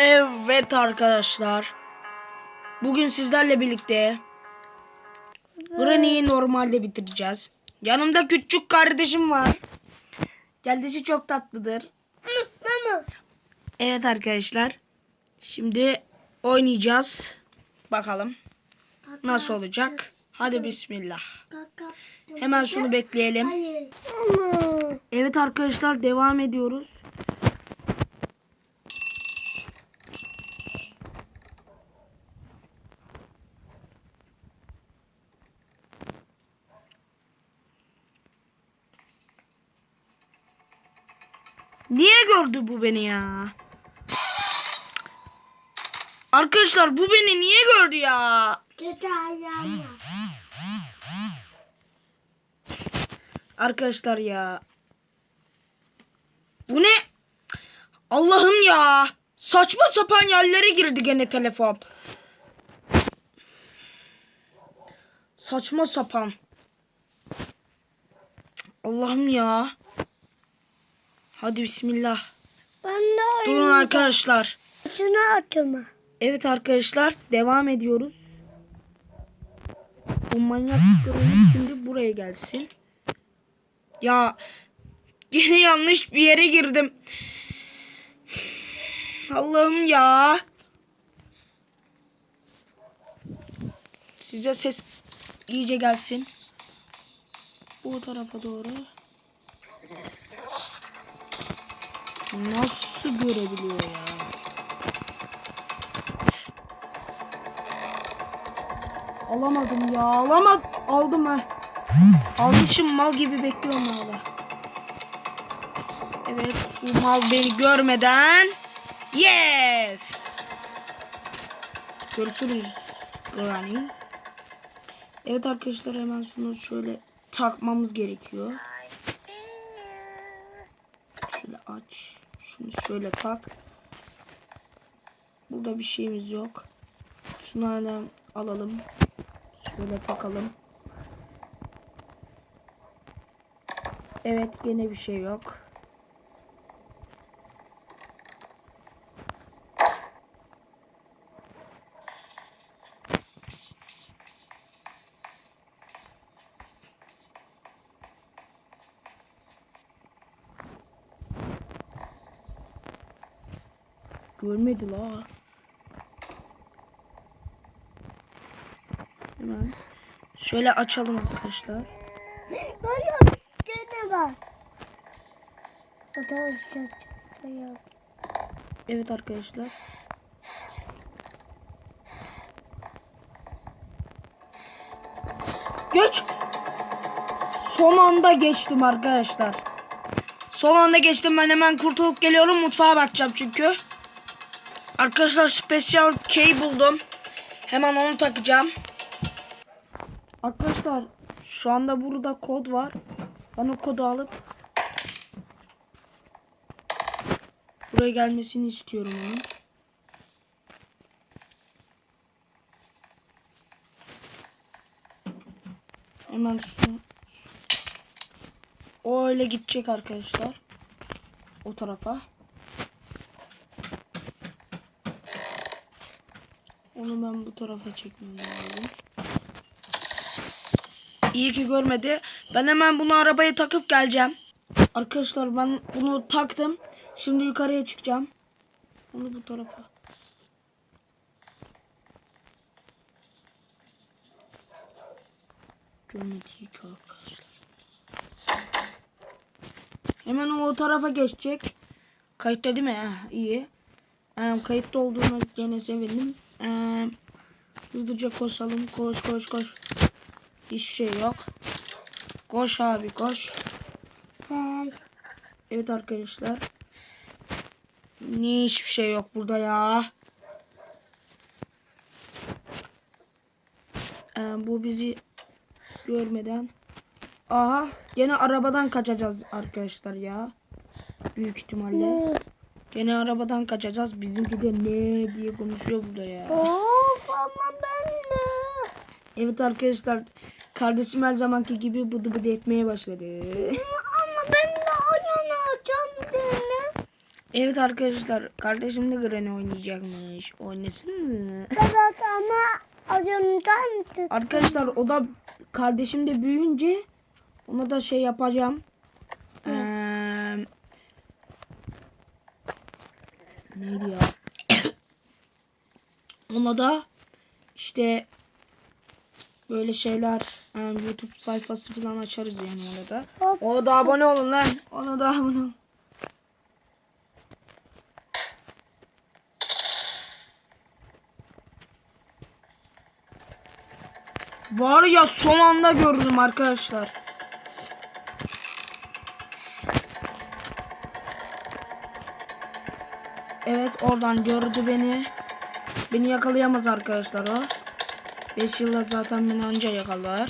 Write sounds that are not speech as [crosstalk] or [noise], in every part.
Evet arkadaşlar. Bugün sizlerle birlikte Granny'yi normalde bitireceğiz. Yanımda küçük kardeşim var. Kendisi çok tatlıdır. Mama. Evet arkadaşlar. Şimdi oynayacağız. Bakalım nasıl olacak. Hadi bismillah. Hemen şunu bekleyelim. Evet arkadaşlar devam ediyoruz. Niye gördü bu beni ya? Arkadaşlar bu beni niye gördü ya? Arkadaşlar ya. Bu ne? Allah'ım ya. Saçma sapan yerlere girdi gene telefon. Saçma sapan. Allah'ım ya. Hadi bismillah. Ben de Durun oynayacağım. arkadaşlar. Şunu atma. Evet arkadaşlar devam ediyoruz. Bu manyak kırılmış şimdi buraya gelsin. Ya yine yanlış bir yere girdim. Allah'ım ya. Size ses iyice gelsin. Bu tarafa doğru. Nasıl görebiliyor ya? Alamadım ya. Alamadım. Aldım ha. Almışım mal gibi bekliyorum hala. Evet bu mal beni görmeden. Yes. Görüşürüz. Granny. Evet arkadaşlar hemen şunu şöyle takmamız gerekiyor. Şöyle aç. Şunu şöyle tak. Burada bir şeyimiz yok. Şunu hemen alalım. Şöyle takalım. Evet gene bir şey yok. Görmedi la. Hemen şöyle açalım arkadaşlar. Hayır. Gene var. Evet arkadaşlar. Geç. Son anda geçtim arkadaşlar. Son anda geçtim ben hemen kurtulup geliyorum mutfağa bakacağım çünkü. Arkadaşlar special key buldum. Hemen onu takacağım. Arkadaşlar şu anda burada kod var. Ben o kodu alıp buraya gelmesini istiyorum onun. Hemen şu o öyle gidecek arkadaşlar. O tarafa. Onu ben bu tarafa çekmem. İyi ki görmedi. Ben hemen bunu arabaya takıp geleceğim. Arkadaşlar ben bunu taktım. Şimdi yukarıya çıkacağım. Onu bu tarafa. Görmedi hiç arkadaşlar. Hemen o tarafa geçecek. Kayıtta değil mi? Ha, iyi. Ee, kayıtta olduğuna gene sevindim. Ee, hızlıca koşalım. Koş koş koş. Hiç şey yok. Koş abi koş. Hey. Evet arkadaşlar. Niye hiçbir şey yok burada ya? Ee, bu bizi görmeden. Aha gene arabadan kaçacağız arkadaşlar ya. Büyük ihtimalle. Gene arabadan kaçacağız. Bizimki de ne diye konuşuyor burada ya. Of ama ben de. Evet arkadaşlar. Kardeşim her zamanki gibi bıdı bıdı etmeye başladı. Ama ben de oyun alacağım değil mi? Evet arkadaşlar kardeşim de Granny oynayacakmış. Oynasın mı? Evet ama oyundan. Arkadaşlar o da kardeşim de büyüyünce ona da şey yapacağım. Ee, neydi ya? ona da işte böyle şeyler e, YouTube sayfası falan açarız yani ona da. Ona da abone olun lan. Ona da abone olun. Var ya son anda gördüm arkadaşlar. Evet oradan gördü beni. Beni yakalayamaz arkadaşlar o. 5 yılda zaten beni anca yakalar.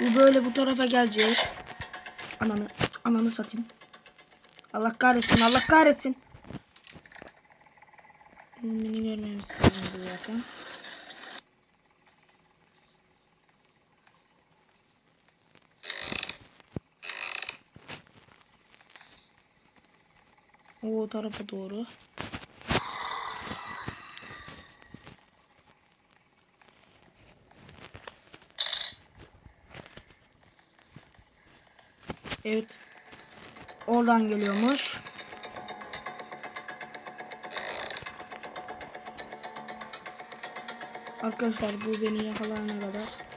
Bu böyle bu tarafa gelecek. Ananı, ananı satayım. Allah kahretsin, Allah kahretsin. Beni görmemesi lazım zaten. O tarafa doğru. Evet. Oradan geliyormuş. Arkadaşlar bu beni yakalayana kadar.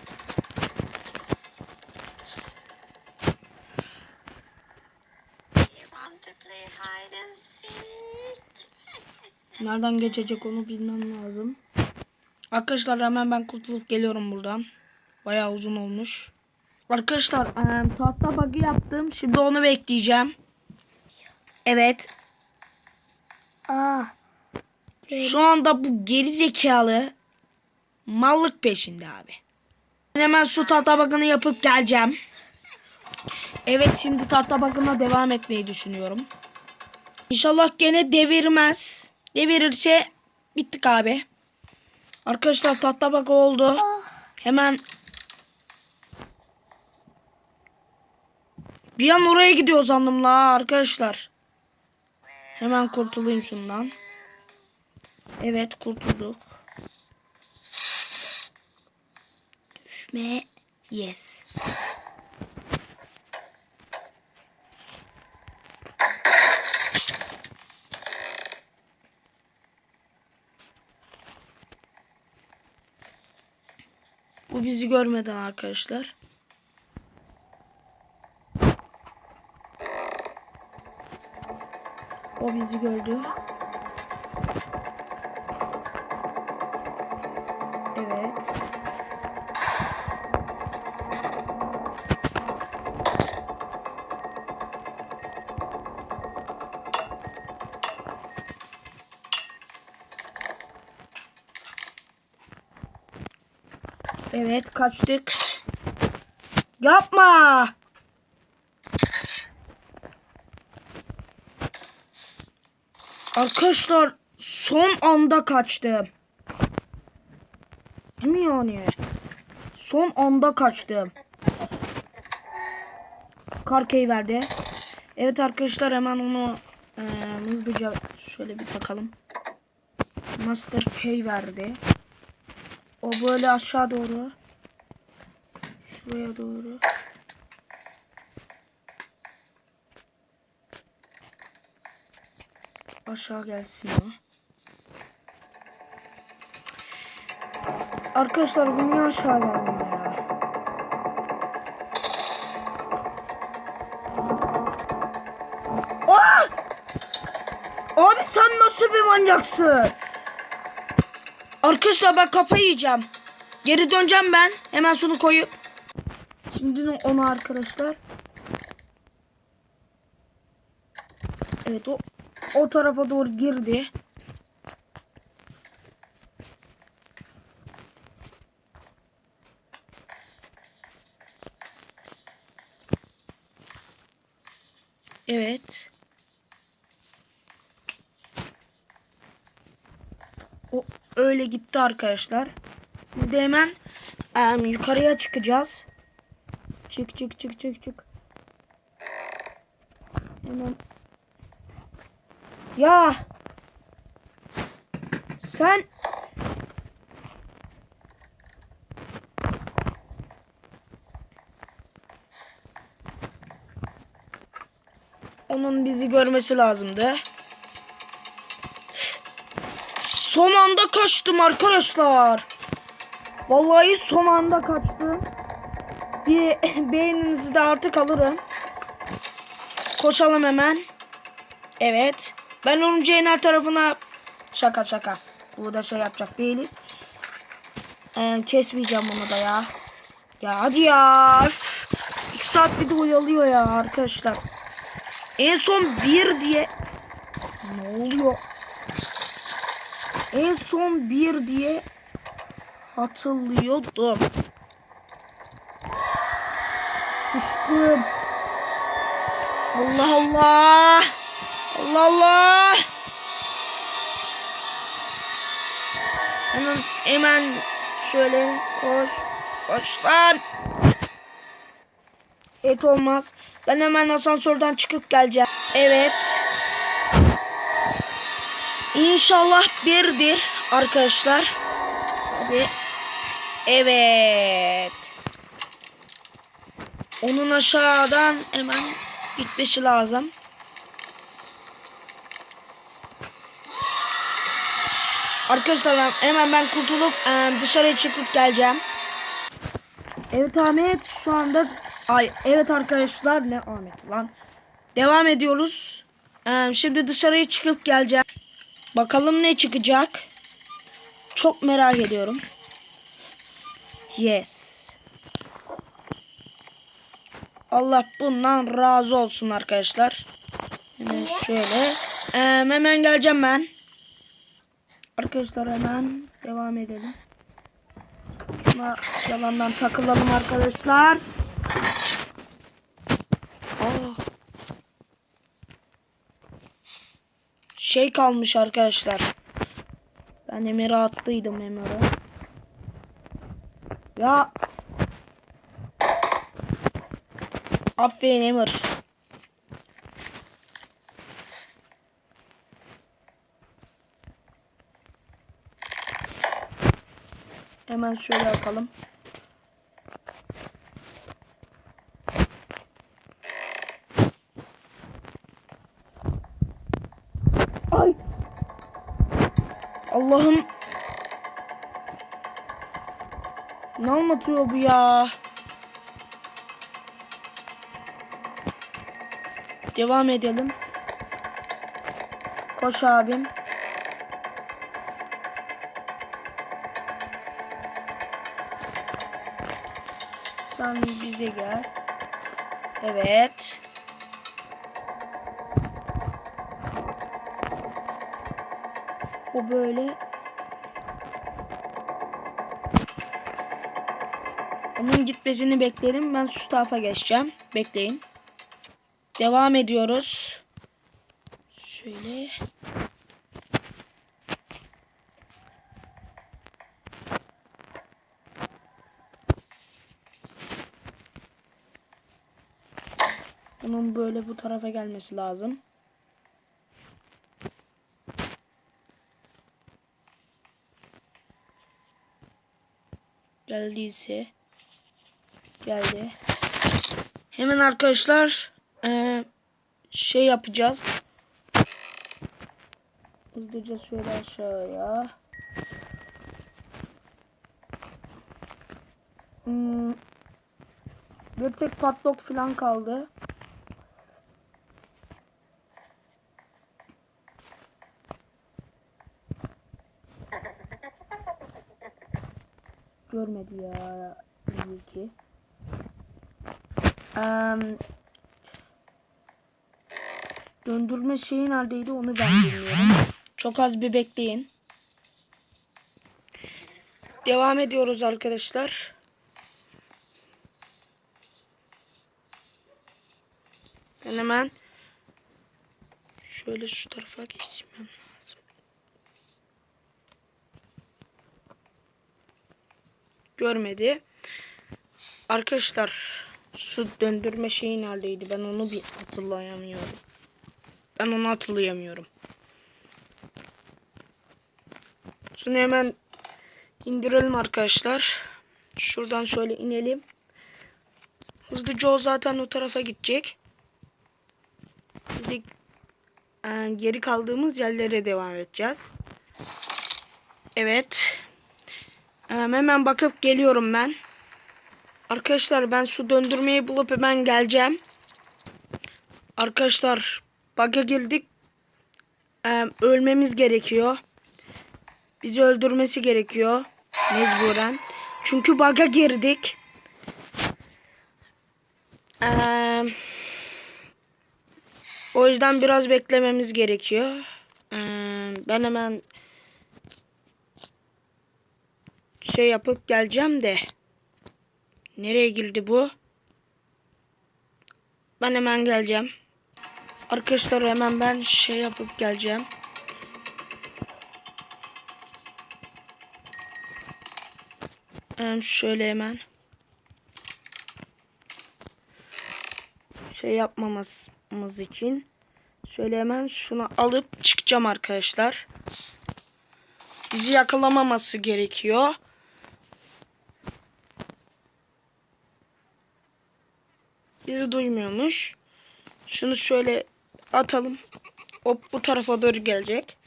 Nereden geçecek onu bilmem lazım. Arkadaşlar hemen ben kurtulup geliyorum buradan. Bayağı uzun olmuş. Arkadaşlar eee, tahta bug'ı yaptım. Şimdi onu bekleyeceğim. Evet. Aa. Şu anda bu geri zekalı mallık peşinde abi. Ben hemen su tahta bug'ını yapıp geleceğim. Evet şimdi tahta bug'ına devam etmeyi düşünüyorum. İnşallah gene devirmez. Devirirse bittik abi. Arkadaşlar tahta bug oldu. Hemen bir an oraya gidiyor sandım la arkadaşlar. Hemen kurtulayım şundan. Evet kurtulduk. Düşme. Yes. Bizi görmeden arkadaşlar. O bizi gördü. Evet kaçtık. Yapma. Arkadaşlar son anda kaçtım. Değil mi yani? Son anda kaçtım. Karkey verdi. Evet arkadaşlar hemen onu eee, hızlıca şöyle bir bakalım. Master K verdi. O böyle aşağı doğru. Şuraya doğru. Aşağı gelsin o. Arkadaşlar bu niye aşağı gelmiyor ya? Aa! Abi sen nasıl bir manyaksın? Arkadaşlar ben kafayı yiyeceğim. Geri döneceğim ben. Hemen şunu koyup. Şimdi onu arkadaşlar. Evet o o tarafa doğru girdi. Evet. O öyle gitti arkadaşlar. De hemen em, yukarıya çıkacağız. Çık çık çık çık çık. Hemen Ya. Sen Onun bizi görmesi lazımdı. Son anda kaçtım arkadaşlar. Vallahi son anda kaçtım. Bir [laughs] beğeninizi de artık alırım. Koşalım hemen. Evet. Ben örümceğin her tarafına şaka şaka. Burada şey yapacak değiliz. Ee, kesmeyeceğim bunu da ya. Ya hadi ya. İki saat bir de oyalıyor ya arkadaşlar. En son bir diye ne oluyor? En son bir diye hatırlıyordum. Sıçtım. Allah Allah. Allah Allah. Hemen hemen şöyle koş. Koş lan. Et olmaz. Ben hemen asansörden çıkıp geleceğim. Evet. İnşallah birdir arkadaşlar. Hadi. Evet. Onun aşağıdan hemen gitmesi lazım. Arkadaşlar hemen ben kurtulup e, dışarıya çıkıp geleceğim. Evet Ahmet şu anda ay evet arkadaşlar ne Ahmet lan. Devam ediyoruz. E, şimdi dışarıya çıkıp geleceğim. Bakalım ne çıkacak. Çok merak ediyorum. Yes. Allah bundan razı olsun arkadaşlar. Hemen şöyle. Ee, hemen geleceğim ben. Arkadaşlar hemen devam edelim. Şuna yalandan takılalım arkadaşlar. Aa. Şey kalmış arkadaşlar. Ben Emir'e attıydım Emir'e. Ya. Aferin Emir. Hemen şöyle yapalım. Ay. Allah'ım. Ne anlatıyor bu ya? Devam edelim. Koş abim. Sen bize gel. Evet. O böyle. Onun gitmesini beklerim. Ben şu tarafa geçeceğim. Bekleyin. Devam ediyoruz. Şöyle. Bunun böyle bu tarafa gelmesi lazım. Geldiyse geldi. Hemen arkadaşlar eee, şey yapacağız. Hızlıca şöyle aşağıya. Hmm, bir tek patlok falan kaldı. Görmedi ya. Ki. Em, döndürme şeyi neredeydi onu ben bilmiyorum. Çok az bir bekleyin. Devam ediyoruz arkadaşlar. Ben hemen şöyle şu tarafa geçmem görmedi. Arkadaşlar şu döndürme şeyi neredeydi? Ben onu bir hatırlayamıyorum. Ben onu hatırlayamıyorum. Şunu hemen indirelim arkadaşlar. Şuradan şöyle inelim. Hızlıca o zaten o tarafa gidecek. Biz e, geri kaldığımız yerlere devam edeceğiz. Evet. Hemen bakıp geliyorum ben. Arkadaşlar ben şu döndürmeyi bulup hemen geleceğim. Arkadaşlar bug'a girdik. E, ölmemiz gerekiyor. Bizi öldürmesi gerekiyor. Mecburen. Çünkü bug'a girdik. Ee, o yüzden biraz beklememiz gerekiyor. Ee, ben hemen şey yapıp geleceğim de. Nereye girdi bu? Ben hemen geleceğim. Arkadaşlar hemen ben şey yapıp geleceğim. Ee, şöyle hemen. Şey yapmamamız için. Şöyle hemen şunu alıp çıkacağım arkadaşlar. Bizi yakalamaması gerekiyor. Bizi duymuyormuş. Şunu şöyle atalım. Hop bu tarafa doğru gelecek.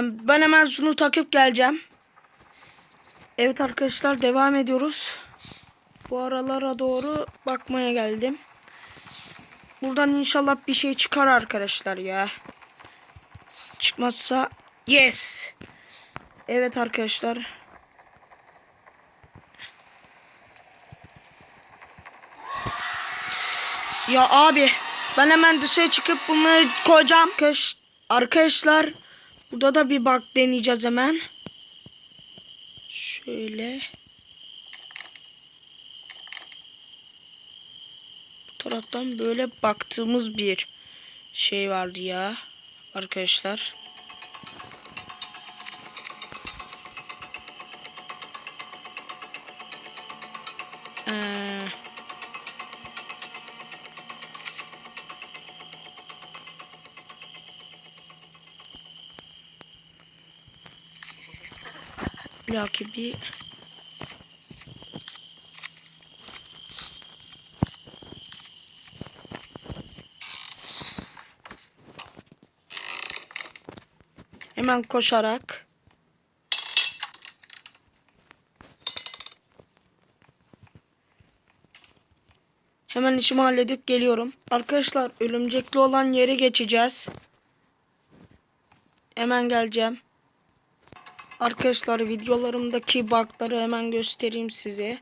Ben hemen şunu takıp geleceğim. Evet arkadaşlar devam ediyoruz. Bu aralara doğru bakmaya geldim. Buradan inşallah bir şey çıkar arkadaşlar ya. Çıkmazsa yes. Evet arkadaşlar. Ya abi ben hemen dışarı çıkıp bunu koyacağım. Arkadaş- Arkadaşlar burada da bir bak deneyeceğiz hemen. Şöyle. Bu taraftan böyle baktığımız bir şey vardı ya arkadaşlar. Ee, belki bir Hemen koşarak Hemen işimi halledip geliyorum. Arkadaşlar örümcekli olan yere geçeceğiz. Hemen geleceğim. Arkadaşlar videolarımdaki bug'ları hemen göstereyim size.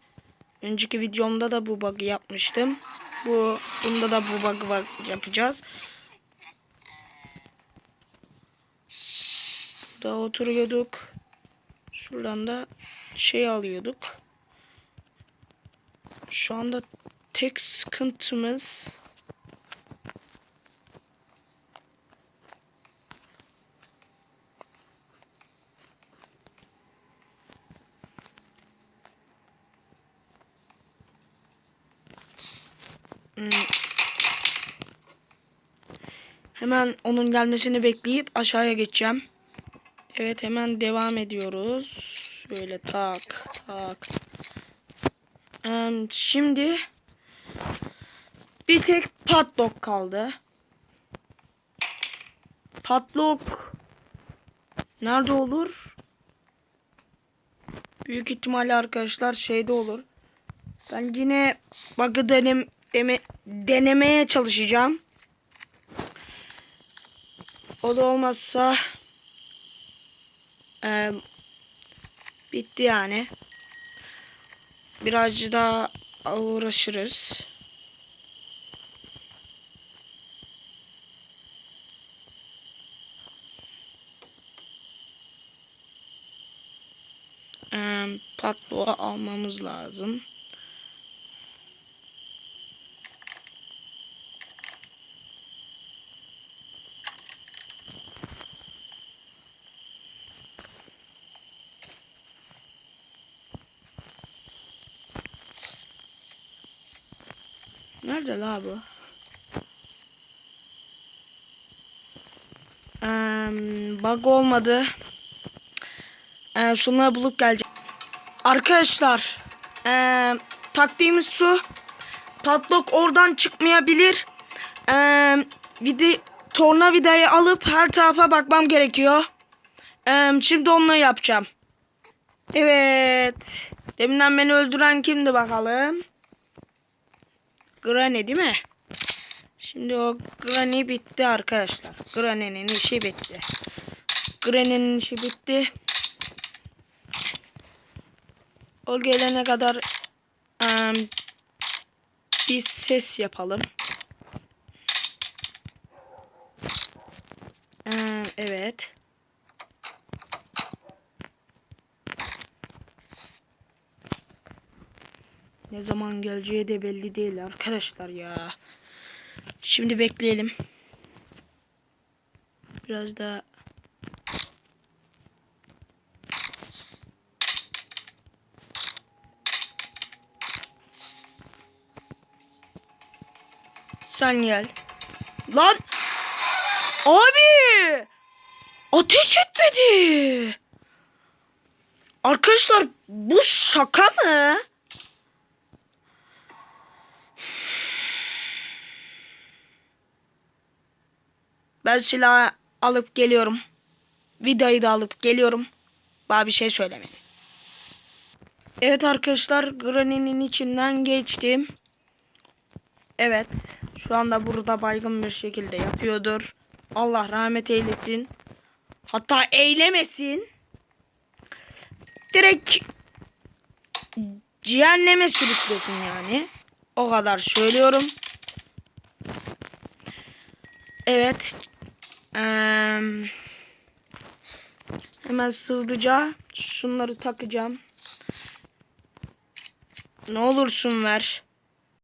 Önceki videomda da bu bug'ı yapmıştım. Bu bunda da bu bug'ı bug yapacağız. Burada oturuyorduk. Şuradan da şey alıyorduk. Şu anda tek sıkıntımız Hmm. Hemen onun gelmesini bekleyip aşağıya geçeceğim. Evet hemen devam ediyoruz. Böyle tak tak. Şimdi bir tek padlock kaldı. Padlock nerede olur? Büyük ihtimalle arkadaşlar şeyde olur. Ben yine bug'ı denem, deme, denemeye çalışacağım. O da olmazsa eee, bitti yani. Birazcık daha uğraşırız. Patloğu almamız lazım. Nerede la bu? Eee, bug olmadı. Ee, şunları bulup geleceğim. Arkadaşlar ee, taktiğimiz şu. Patlok oradan çıkmayabilir. Ee, vidi, tornavidayı alıp her tarafa bakmam gerekiyor. Ee, şimdi onu yapacağım. Evet. Deminden beni öldüren kimdi bakalım? Granny değil mi? Şimdi o Granny bitti arkadaşlar. Granny'nin işi bitti. Granny'nin işi bitti. O gelene kadar em, bir ses yapalım. Em, evet. Ne zaman geleceği de belli değil arkadaşlar ya. Şimdi bekleyelim. Biraz daha Sen gel. Lan! Abi! Ateş etmedi. Arkadaşlar bu şaka mı? Ben silahı alıp geliyorum. Vidayı da alıp geliyorum. Bana bir şey söylemeyin. Evet arkadaşlar Granny'nin içinden geçtim. Evet. Şu anda burada baygın bir şekilde yatıyordur. Allah rahmet eylesin. Hatta eylemesin. Direkt cehenneme sürüklesin yani. O kadar söylüyorum. Evet. Hemen hızlıca şunları takacağım. Ne olursun ver.